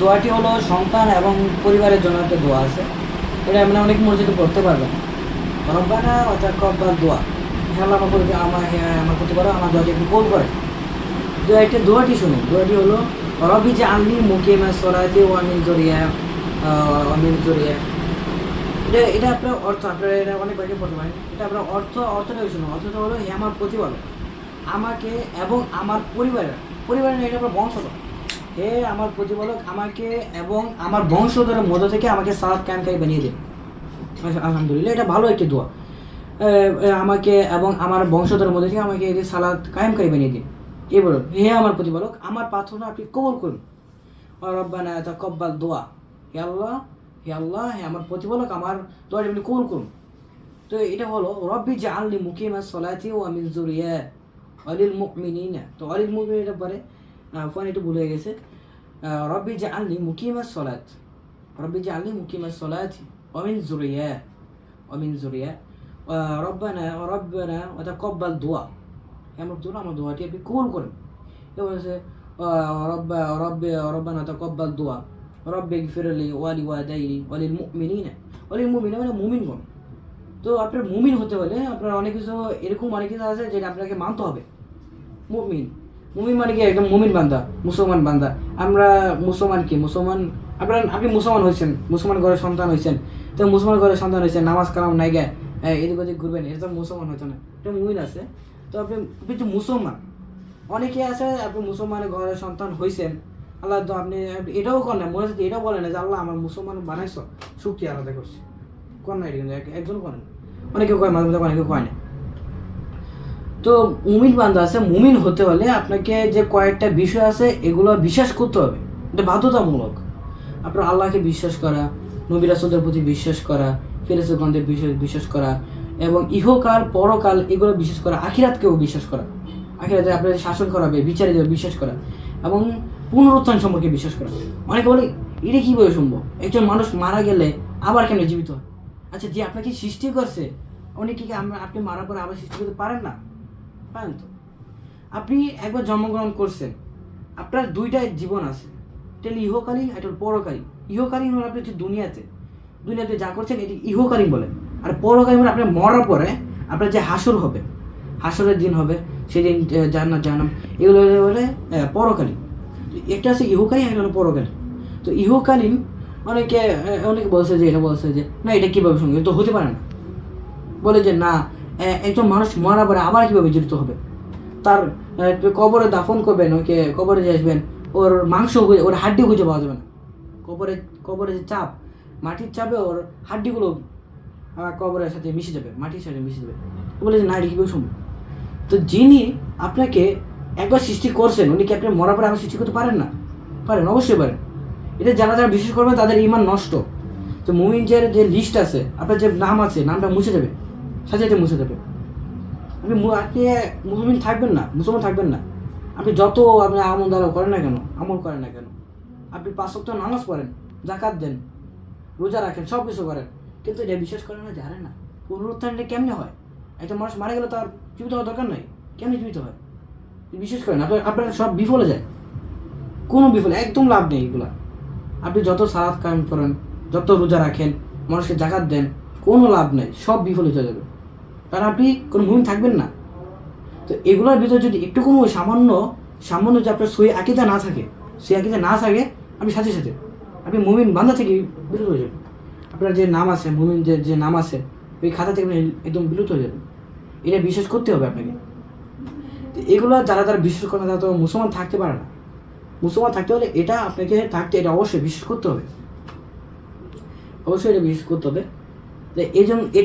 দোয়াটি হলো সন্তান এবং পরিবারের জন্য একটা দোয়া আছে। এটা আমরা অনেক মসজিদে পড়তে পারবেন। রব্বানা অর্থাৎ কব্বার দোয়া হ্যাঁ আমার প্রতি আমার আমার প্রতি করো, আমার দোয়াটি একটু কোল করে একটা দোয়াটি শুনুন। দোয়াটি হলো, রবি যে আনলি মুকিমা সরাতে ও আমিন জরিয়া আমিন জরিয়া এটা এটা আপনার অর্থ, আপনার এটা অনেক বাইরে পড়তে পারেন। এটা আপনার অর্থ, অর্থটা শুনুন। অর্থটা হলো, হে আমার প্রতিপালক, আমাকে এবং আমার পরিবারের পরিবারের এটা আপনার বংশধর। হে আমার প্রতিপালক আমাকে এবং আমার বংশধরের মধ্য থেকে আমাকে সালাদ কায়মকারী বানিয়ে দিন আলহামদুলিল্লাহ, এটা ভালো একটি দোয়া। আমাকে এবং আমার বংশধরের মধ্যে থেকে আমাকে যে সালাদ কায়েমকারী বানিয়ে দিন এই বলুন হে আমার প্রতিপালক, আমার প্রার্থনা আপনি কবল করুন। রব্বানা তাকাব্বাল দোয়া। হে আল্লাহ হে আল্লাহ, হে আমার প্রতিপালক, আমার দোয়াটি আপনি কবল করুন। তো এটা হলো, রব্বি জাআলনি মুকিমা সলাতি ওয়া মিন যুরিয়া। অলিল মুমিনিনা। তো অলিল মুমিনিন এটা পরে ফোন একটু ভুলে গেছে। রব্বি জাআলনি মুকিমা সলাত রব্বি জাআলনি মুকিমা সলাতি ওয়া মিন যুরিয়া ওয়া মিন যুরিয়া রব্বানা রব্বানা ওয়া তাকাব্বাল দোয়া আমার দোয়া আমার দোয়াটি আপনি কবুল করেন হচ্ছে রব্ব রব্ব রব্বানা তাকাব্বাল দোয়া রব্বে গফিরলি ওয়ালি মুমিনিনা মানে মুমিনগণ তো আপনার মুমিন হতে হলে আপনার অনেক কিছু এরকম অনেক কিছু আছে যেটা আপনাকে মানতে হবে। মুমিন। মুমিন মানে কি? একদম মুমিন বান্দা, মুসলমান বান্দা। আমরা মুসলমান কি? মুসলমান, আপনার, আপনি মুসলমান হয়েছেন, মুসলমান ঘরের সন্তান হয়েছেন। তো মুসলমান ঘরের সন্তান হয়েছেন, নামাজ কালাম নাই গে। এদিক ওদিক ঘুরবেন, এটা মুসলমান হতো না। এটা মুমিন আছে। তো আপনি আপনি তো মুসলমান। অনেকে আছে, আপনি মুসলমানের ঘরের সন্তান হয়েছেন। আল্লাহ তো আপনি এটাও করেন না মনে হচ্ছে এটাও বলেন না যে আল্লাহ আমার মুসলমান বানাইছ। শক্তি আলাদা করছে। করেন না এটা কিন্তু একজন করেন অনেকে কয়, মাঝে মাঝে অনেকে কয় না। তো মুমিন বান্ধা আছে, মুমিন হতে হলে আপনাকে যে কয়েকটা বিষয় আছে, এগুলো বিশ্বাস করতে হবে। এটা বাধ্যতামূলক। আপনার আল্লাহকে বিশ্বাস করা, নবী প্রতি বিশ্বাস করা ফেরেসগণদের বিশ্বাস বিশ্বাস করা, এবং ইহকাল, পরকাল এগুলো বিশ্বাস করা, আখিরাতকেও বিশ্বাস করা। আখিরাতে আপনাদের শাসন করাবে বিচারে দেবে বিশ্বাস করা, এবং পুনরুত্থান সম্পর্কে বিশ্বাস করা। অনেকে বলে, এটা কীভাবে সম্ভব? একজন মানুষ মারা গেলে আবার কেন জীবিত হয়? আচ্ছা যে আপনাকে সৃষ্টি করছে, অনেকে আপনি মারার পরে আবার সৃষ্টি করতে পারেন না? পারেন তো আপনি একবার জন্মগ্রহণ করছেন, আপনার দুইটাই জীবন আছে। এটা হলো ইহকালীন এটা হলো পরকালীন। ইহকালীন হলো আপনি দুনিয়াতে। দুনিয়াতে যা করছেন এটি ইহকালীন বলেন আর পরকালীন মানে আপনার মরার পরে আপনার যে হাসর হবে, হাসরের দিন হবে, সেদিন জান্নাত, জাহান্নাম, এগুলো হলো বলে পরকালীন। একটা আছে ইহকালীন, একটা হলো পরকালীন। তো ইহকালীন অনেকে অনেকে বলছে যে এটা বলছে যে, না, এটা কীভাবে সঙ্গে তো হতে পারে না। বলে যে, না একজন মানুষ মারা পরে আবার কীভাবে জড়িত হবে? তার কবরে দাফন করবেন ওকে কবরে যে আসবেন, ওর মাংস ওর হাড্ডি খুঁজে পাওয়া যাবে না। কবরে কবরে যে চাপ, মাটির চাপে ওর হাড্ডিগুলো কবরের সাথে মিশে যাবে, মাটির সাথে মিশে যাবে। বলে যে না, এটা কীভাবে সম্ভব? তো যিনি আপনাকে একবার সৃষ্টি করছেন, উনি কি আপনি মরার পরে আবার সৃষ্টি করতে পারেন না? পারেন, অবশ্যই পারেন। এটা যারা যারা বিশ্বাস করবে তাদের ইমান নষ্ট। তো মুমিনজের যে লিস্ট আছে, আপনার যে নাম আছে, নামটা মুছে যাবে। সাথে মুছে দেবে। আপনি আপনি মুসলিম থাকবেন না, মুসলমান থাকবেন না। আপনি যত আপনি আমল দ্বারা করেন না কেন, আমল করেন না কেন। আপনি পাঁচ সপ্তাহ নামাজ পড়েন জাকাত দেন, রোজা রাখেন সব কিছু করেন। কিন্তু এটা বিশ্বাস করেন না, জানেন না। পুনরুত্থানটা কেমনে হয়? একটা মানুষ মারা গেলে তার জীবিত হওয়ার দরকার নাই। কেমনি জীবিত হয়? বিশ্বাস করেন আপনার আপনার সব বিফলে যায়। কোনো বিফলে একদম লাভ নেই এগুলা। আপনি যত সালাদ কায়েম করেন, যত রোজা রাখেন, মানুষকে জাকাত দেন, কোনো লাভ নেই, সব বিফলে হয়ে যাবে। কারণ আপনি কোনো মুমিন থাকবেন না। তো এগুলোর ভিতরে যদি একটু কোনো সামান্য সামান্য যে আপনার সই আকিদা না থাকে, সই আকিদা না থাকে, আপনি সাথে সাথে, আপনি মুমিন বান্ধা থেকে বিরত হয়ে যাবেন। আপনার যে নাম আছে, মুমিন যে যে নাম আছে, ওই খাতা থেকে একদম বিরত হয়ে যাবেন। এটা বিশ্বাস করতে হবে আপনাকে। তো এগুলো যারা যারা বিশ্বাস করে না, তারা তো মুসলমান থাকতে পারে না। মুসলমান থাকতে হলে এটা আপনাকে থাকতে, এটা অবশ্যই বিশ্বাস করতে হবে। অবশ্যই এটা বিশ্বাস করতে হবে। এই জন্য এটা